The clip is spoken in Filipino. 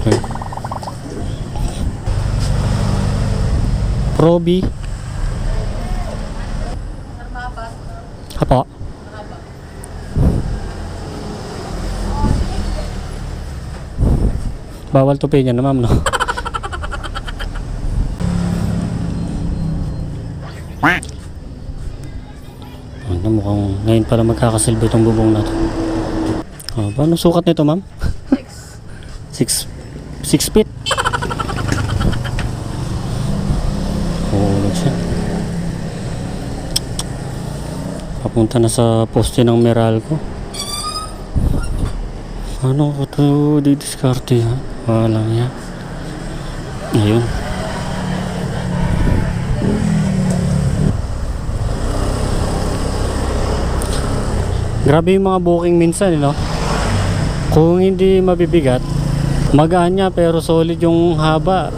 Okay. Proby. Apo. Bawal tupi niya na ma'am, no? Ano, mukhang ngayon pala magkakasilbi itong bubong natin. Oh, paano sukat nito, ma'am? Six. Six feet. Hulog siya. Papunta na sa poste ng Meralco. Ano ko to didiskarte ha? Wala yan. Ayun. Grabe yung mga booking minsan, eh, no? Kung hindi mabibigat, magaan niya pero solid yung haba.